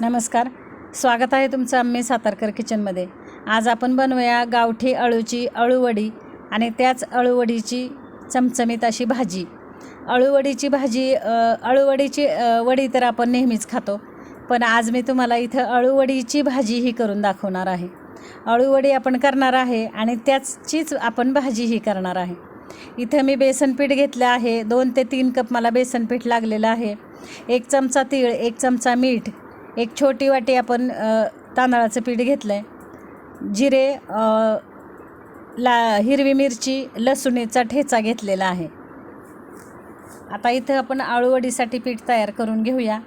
नमस्कार. स्वागत आहे तुमचं आम्ही सातारकर किचनमध्ये. आज आपण बनवूया गावठी अळूची अळूवडी आणि त्याच अळूवडीची चमचमीत अशी भाजी. अळूवडीची भाजी अळूवडीची वडी तर आपण नेहमीच खातो पण आज मी तुम्हाला इथं अळूवडीची भाजी ही करून दाखवणार आहे. अळूवडी आपण करणार आहे आणि त्याचीच आपण भाजीही करणार आहे. इथं मी बेसनपीठ घेतलं आहे दोन ते तीन कप मला बेसनपीठ लागलेलं आहे. एक चमचा तीळ एक चमचा मीठ एक छोटी वाटी आपण तांदळाचं पीठ घेतलं आहे जिरे ला हिरवी मिरची लसुणीचा ठेचा घेतलेला आहे. आता इथं आपण आळूवडीसाठी पीठ तयार करून घेऊया.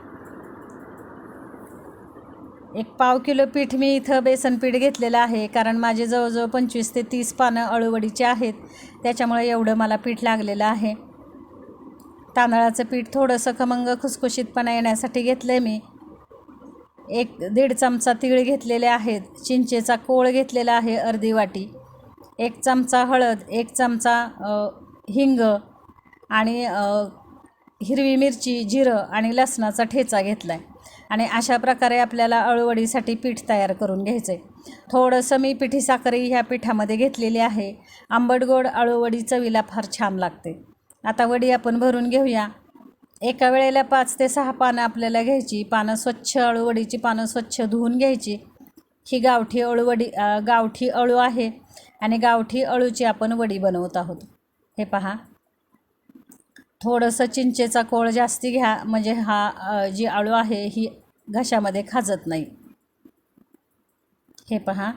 एक पाव किलो पीठ मी इथं बेसन पीठ घेतलेलं आहे कारण माझे जवळजवळ पंचवीस ते तीस पानं अळूवडीचे आहेत. त्याच्यामुळे एवढं मला पीठ लागलेलं आहे. तांदळाचं पीठ थोडंसं खमंग खुसखुशीतपणा येण्यासाठी घेतलं आहे मी. एक दीड चमचा तीळ घेतलेले आहेत चिंचेचा कोळ घेतलेला आहे अर्धी वाटी एक चमचा हळद एक चमचा हिंग आणि हिरवी मिरची जिरं आणि लसणाचा ठेचा घेतला आहे आणि अशा प्रकारे आपल्याला अळूवडीसाठी पीठ तयार करून घ्यायचं आहे थोडंसं मी पिठी साखरही ह्या पिठामध्ये घेतलेली आहे. आंबट गोड अळूवडी चवीला फार छान लागते. आता वडी आपण भरून घेऊया. एका वेळेला पाच ते सहा पानं आपल्याला घ्यायची. पानं स्वच्छ अळूवडीची पानं स्वच्छ धुवून घ्यायची. ही गावठी अळूवडी गावठी अळू आहे आणि गावठी अळूची आपण वडी बनवत आहोत. हे पहा. थोडंसं चिंचेचा कोळ जास्ती घ्या. म्हणजे हा जी अळू आहे ही घशामध्ये खाजत नाही. हे पहा.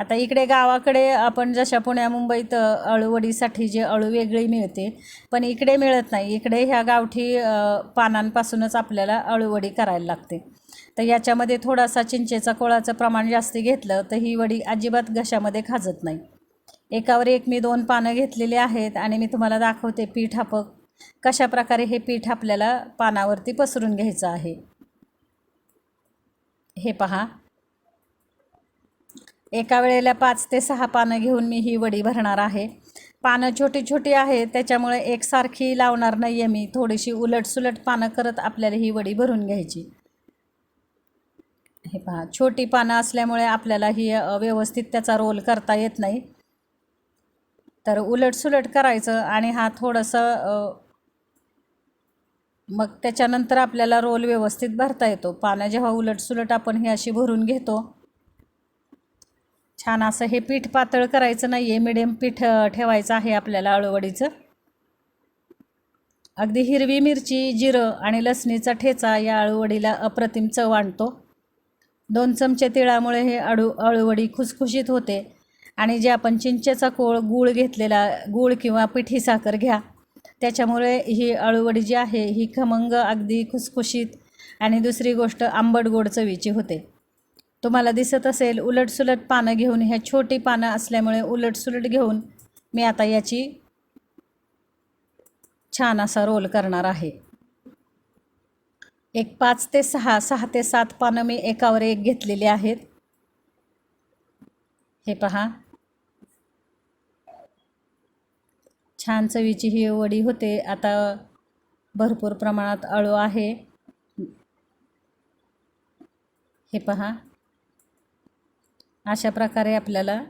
आता इकडे गावाकडे आपण जशा पुण्या मुंबईत अळूवडीसाठी जे अळू वेगळी मिळते पण इकडे मिळत नाही. इकडे ह्या गावठी पानांपासूनच आपल्याला अळूवडी करायला लागते. तर याच्यामध्ये थोडासा चिंचेचा कोळाचं प्रमाण जास्त घेतलं तर ही वडी अजिबात घशामध्ये खाजत नाही. एकावर एक मी दोन पानं घेतलेली आहेत आणि मी तुम्हाला दाखवते पीठ आपक कशा प्रकारे हे पीठ आपल्याला पानावरती पसरून घ्यायचं आहे. हे पहा. एका वेळेला पाच ते सहा पानं घेऊन मी ही वडी भरणार आहे. पानं छोटी छोटी आहेत त्याच्यामुळे एकसारखी लावणार नाही आहे मी. थोडीशी उलटसुलट पानं करत आपल्याला ही वडी भरून घ्यायची. हे पहा छोटी पानं असल्यामुळे आपल्याला ही व्यवस्थित त्याचा रोल करता येत नाही. तर उलटसुलट करायचं आणि हा थोडंसं मग त्याच्यानंतर आपल्याला रोल व्यवस्थित भरता येतो. पानं जेव्हा उलटसुलट आपण ही अशी भरून घेतो छान असं हे पीठ पातळ करायचं नाही आहे मिडियम पीठ ठेवायचं आहे आपल्याला अळूवडीचं अगदी हिरवी मिरची जिरं आणि लसणीचा ठेचा या अळूवडीला अप्रतिम चव आणतो. दोन चमचे तिळामुळे हे अळू अळूवडी खुसखुशीत होते. आणि जे आपण चिंचेचा कोळ गूळ घेतलेला गूळ किंवा पिठी साखर घ्या त्याच्यामुळे ही अळूवडी जी आहे ही खमंग अगदी खुसखुशीत. आणि दुसरी गोष्ट आंबट गोड चवीची होते. तुम्हाला दिसत असेल उलटसुलट पानं घेऊन ह्या छोटी पानं असल्यामुळे उलटसुलट घेऊन मी आता याची छान असा रोल करणार आहे. एक पाच ते सहा सहा ते सात पानं मी एकावर एक घेतलेली आहेत. हे पहा. छान चवीची ही वडी होते. आता भरपूर प्रमाणात अळू आहे. हे पहा. अशा प्रकारे आपल्याला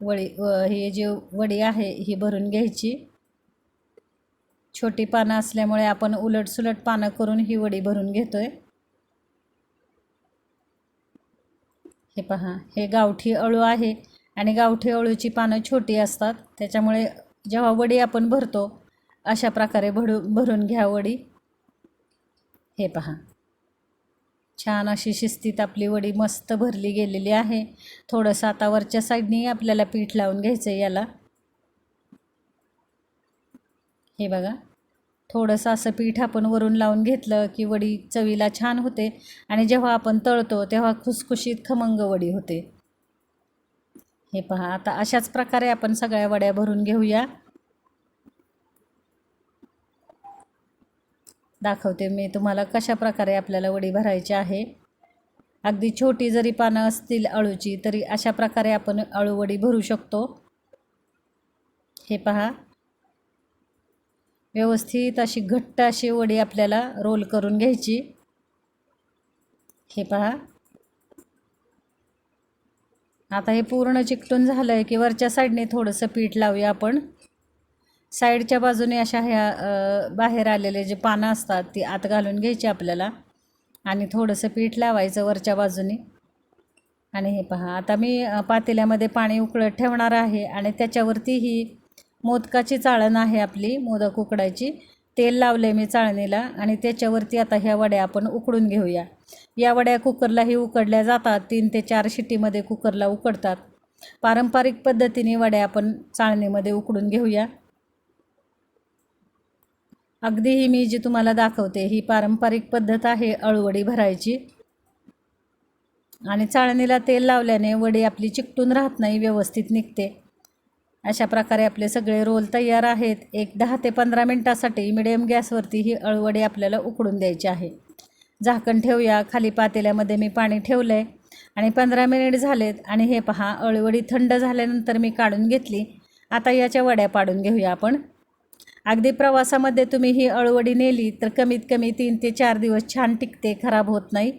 वडी व ही जे वडी आहे ही भरून घ्यायची. छोटी पानं असल्यामुळे आपण उलटसुलट पानं करून ही वडी भरून घेतो आहे हे पहा हे गावठी अळू आहे आणि गावठी अळूची पानं छोटी असतात. त्याच्यामुळे जेव्हा वडी आपण भरतो अशा प्रकारे भरू भरून घ्या वडी. हे पहा. छान अशी शिस्तीत आपली वडी मस्त भरली गेलेली आहे. थोडंसं आता वरच्या साईडनी आपल्याला पीठ लावून घ्यायचं आहे याला. हे बघा. थोडंसं असं पीठ आपण वरून लावून घेतलं की वडी चवीला छान होते. आणि जेव्हा आपण तळतो तेव्हा खुसखुशीत खमंग वडी होते. हे पहा आता अशाच प्रकारे आपण सगळ्या वड्या भरून घेऊया. दाखवते मी तुम्हाला कशा प्रकारे आपल्याला वडी भरायची आहे. अगदी छोटी जरी पानं असतील अळूची तरी अशा प्रकारे आपण अळूवडी भरू शकतो. हे पहा. व्यवस्थित अशी घट्ट अशी वडी आपल्याला रोल करून घ्यायची. हे पहा. आता हे पूर्ण चिकटून झालं आहे की वरच्या साईडने थोडंसं पीठ लावूया आपण. साईडच्या बाजूने अशा ह्या बाहेर आलेले जे पानं असतात ती आत घालून घ्यायची आपल्याला. आणि थोडंसं पीठ लावायचं वरच्या बाजूने. आणि हे पहा आता मी पातेल्यामध्ये पाणी उकळत ठेवणार आहे आणि त्याच्यावरती ही मोदकाची चाळण आहे आपली मोदक उकडायची. तेल लावले मी चाळणीला आणि त्याच्यावरती आता ह्या वड्या आपण उकडून घेऊया. या वड्या कुकरलाही उकडल्या जातात तीन ते चार शिटीमध्ये कुकरला उकडतात. पारंपरिक पद्धतीने वड्या आपण चाळणीमध्ये उकडून घेऊया. अगदी ही मी जी तुम्हाला दाखवते ही पारंपरिक पद्धत आहे अळूवडी भरायची. आणि चाळणीला तेल लावल्याने वडी आपली चिकटून राहत नाही व्यवस्थित निघते. अशा प्रकारे आपले सगळे रोल तयार आहेत. एक दहा ते पंधरा मिनटासाठी मिडियम गॅसवरती ही अळूवडी आपल्याला उकडून द्यायची आहे. झाकण ठेवूया. खाली पातेल्यामध्ये मी पाणी ठेवलं आहे आणि पंधरा मिनिट झालेत आणि हे पहा अळूवडी थंड झाल्यानंतर मी काढून घेतली. आता याच्या वड्या पाडून घेऊया आपण. अगदी प्रवासामध्ये तुम्ही ही अळवडी नेली तर कमीत कमी तीन ते चार दिवस छान टिकते खराब होत नाही.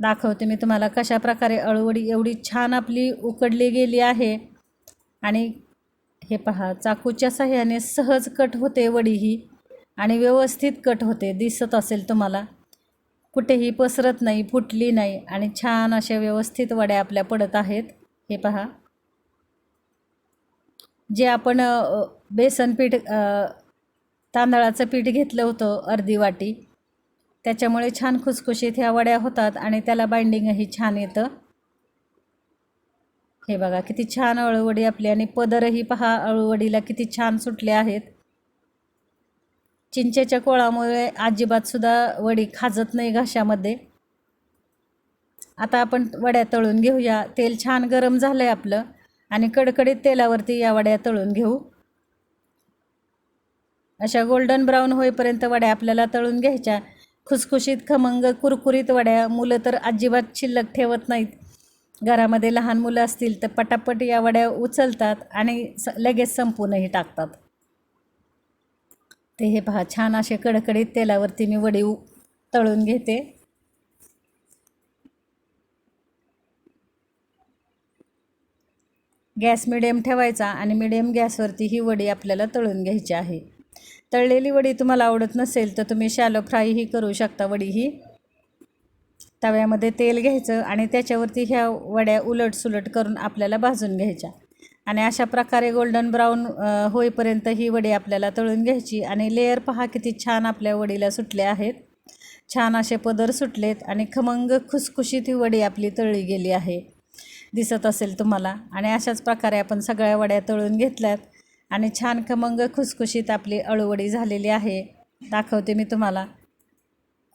दाखवते मी तुम्हाला कशा प्रकारे अळवडी एवढी छान आपली उकडली गेली आहे. आणि हे पहा चाकूच्या साह्याने सहज कट होते वडी ही आणि व्यवस्थित कट होते दिसत असेल तुम्हाला. कुठेही पसरत नाही फुटली नाही आणि छान अशा व्यवस्थित वड्या आपल्या पडत आहेत. हे पहा. जे आपण बेसन पीठ तांदळाचं पीठ घेतलं होतं अर्धी वाटी. त्याच्यामुळे छान खुसखुशीत ह्या वड्या होतात आणि त्याला बाइंडिंगही छान येतं. हे बघा किती छान अळूवडी आपली आणि पदरही पहा अळूवडीला किती छान सुटले आहेत. चिंचेच्या कोळामुळे अजिबातसुद्धा वडी खाजत नाही घशामध्ये. आता आपण वड्या तळून घेऊया. तेल छान गरम झालं आहे आपलं. आणि कडकडीत तेलावरती या वड्या तळून घेऊ. अशा गोल्डन ब्राऊन होईपर्यंत वड्या आपल्याला तळून घ्यायच्या. खुसखुशीत खमंग कुरकुरीत वड्या. मुलं तर अजिबात शिल्लक ठेवत नाहीत. घरामध्ये लहान मुलं असतील तर पटापट या वड्या उचलतात आणि स लगेच संपूनही टाकतात. ते हे पहा छान असे कडकडीत तेलावरती मी वडी तळून घेते. गॅस मिडियम ठेवायचा आणि मिडियम गॅसवरती ही वडी आपल्याला तळून घ्यायची आहे. तळलेली वडी तुम्हाला आवडत नसेल तर तुम्ही शॅलो फ्रायही करू शकता वडी ही. तव्यामध्ये तेल घ्यायचं आणि त्याच्यावरती ह्या वड्या उलट सुलट करून आपल्याला भाजून घ्यायच्या. आणि अशा प्रकारे गोल्डन ब्राऊन होईपर्यंत ही वडी आपल्याला तळून घ्यायची आणि लेअर पहा किती छान आपल्या वडीला सुटले आहेत. छान असे पदर सुटलेत आणि खमंग खुसखुशीत ही वडी आपली तळली गेली आहे. दिसत असेल तुम्हाला. आणि अशाच प्रकारे आपण सगळ्या वड्या तळून घेतल्यात. आणि छान खमंग खुसखुशीत आपली अळूवडी झालेली आहे. दाखवते मी तुम्हाला.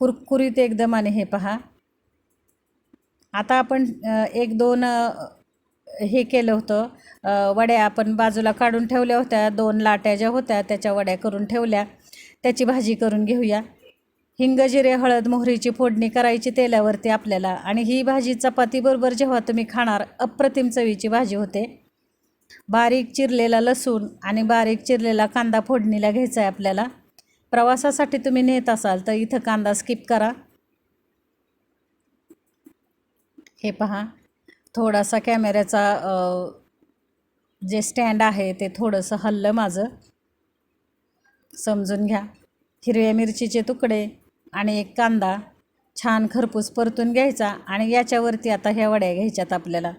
कुरकुरीत एकदम आणि हे पहा. आता आपण एक दोन हे केलं होतं. वड्या आपण बाजूला काढून ठेवल्या होत्या. दोन लाट्या ज्या होत्या त्याच्या वड्या करून ठेवल्या. त्याची भाजी करून घेऊया. हिंग जिरे हळद मोहरीची फोडणी करायची तेलावरती आपल्याला. आणि ही भाजी चपातीबरोबर जेव्हा तुम्ही खाणार अप्रतिम चवीची भाजी होते. बारीक चिरलेला लसूण आणि बारीक चिरलेला कांदा फोडणीला घ्यायचा आहे आपल्याला. प्रवासासाठी तुम्ही नेत असाल तर इथं कांदा स्किप करा. हे पहा. थोडासा कॅमेऱ्याचा जे स्टँड आहे ते थोडंसं हल्लं माझं. समजून घ्या. हिरव्या मिरचीचे तुकडे आणि एक कांदा छान खरपूस परतून घ्यायचा आणि याच्यावरती आता ह्या वड्या घ्यायच्यात आपल्याला.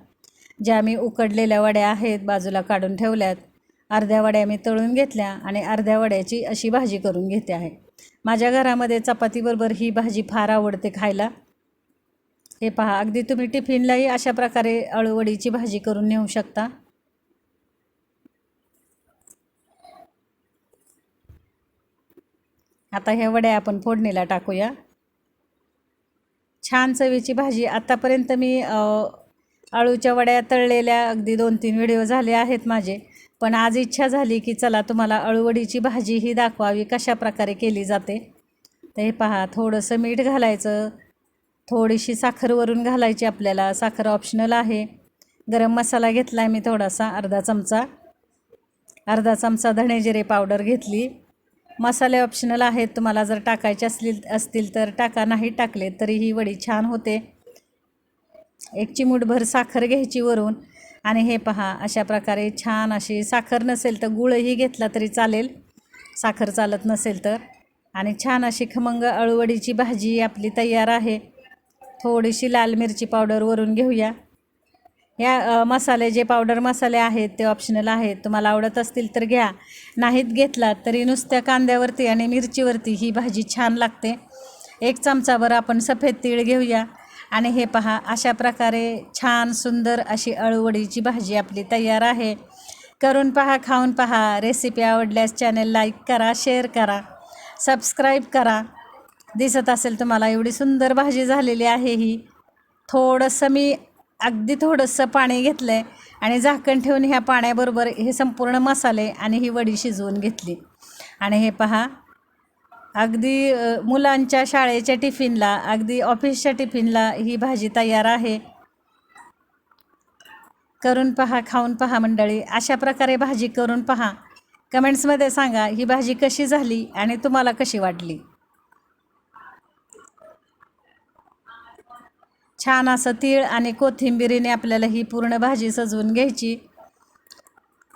ज्या मी उकडलेल्या वड्या आहेत बाजूला काढून ठेवल्यात अर्ध्या वड्या मी तळून घेतल्या आणि अर्ध्या वड्याची अशी भाजी करून घेते आहे. माझ्या घरामध्ये चपातीबरोबर ही भाजी फार आवडते खायला. हे पहा अगदी तुम्ही टिफिनलाही अशा प्रकारे अळूवडीची भाजी करून नेऊ शकता. आता ह्या वड्या आपण फोडणीला टाकूया. छान चवीची भाजी. आत्तापर्यंत मी अळूच्या वड्या तळलेल्या अगदी दोन तीन व्हिडिओ झाले आहेत माझे. पण आज इच्छा झाली की चला तुम्हाला अळूवडीची भाजी ही दाखवावी कशा प्रकारे केली जाते. तर हे पहा थोडंसं मीठ घालायचं. थोडीशी साखरवरून घालायची आपल्याला. साखर ऑप्शनल आहे. गरम मसाला घेतला आहे मी थोडासा अर्धा चमचा. अर्धा चमचा धणेजिरे पावडर घेतली. मसाले ऑप्शनल आहेत. तुम्हाला जर टाकायचे असतील असतील तर टाका. नाही टाकले तरी ही वडी छान होते. एक चिमूटभर साखर घ्यायची वरून. आणि हे पहा अशा प्रकारे छान अशी साखर नसेल तर गुळही घेतला तरी चालेल. साखर चालत नसेल तर. आणि छान अशी खमंग अळूवडीची भाजी आपली तयार आहे. थोडीशी लाल मिरची पावडर वरून घेऊया. या मसाले जे पावडर मसाले आहेत ते ऑप्शनल आहेत. तुम्हाला आवडत असतील तर घ्या. नाहीत घेतला तरी नुसत्या कांद्यावरती आणि मिरचीवरती ही भाजी छान लागते. एक चमचाभर आपण सफेद तीळ घेऊया. आणि हे पहा अशा प्रकारे छान सुंदर अशी अळूवडीची भाजी आपली तयार आहे. करून पहा खाऊन पहा. रेसिपी आवडल्यास चॅनल लाईक करा शेअर करा सबस्क्राईब करा. दिसत असेल तुम्हाला एवढी सुंदर भाजी झालेली आहे ही. थोडंसं मी अगदी थोडंसं पाणी घेतलं आहे आणि झाकण ठेवून ह्या पाण्याबरोबर हे संपूर्ण मसाले आणि ही वडी शिजवून घेतली. आणि हे पहा अगदी मुलांच्या शाळेच्या टिफिनला अगदी ऑफिसच्या टिफिनला ही भाजी तयार आहे. करून पहा खाऊन पहा मंडळी. अशा प्रकारे भाजी करून पहा. कमेंट्समध्ये सांगा ही भाजी कशी झाली आणि तुम्हाला कशी वाटली? छान असं तीळ आणि कोथिंबिरीने आपल्याला ही पूर्ण भाजी सजवून घ्यायची.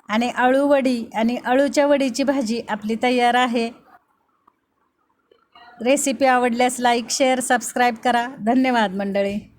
आणि अळू वडी आणि अळूच्या वडीची भाजी आपली तयार आहे. रेसिपी आवडल्यास लाईक शेअर सबस्क्राईब करा. धन्यवाद मंडळी.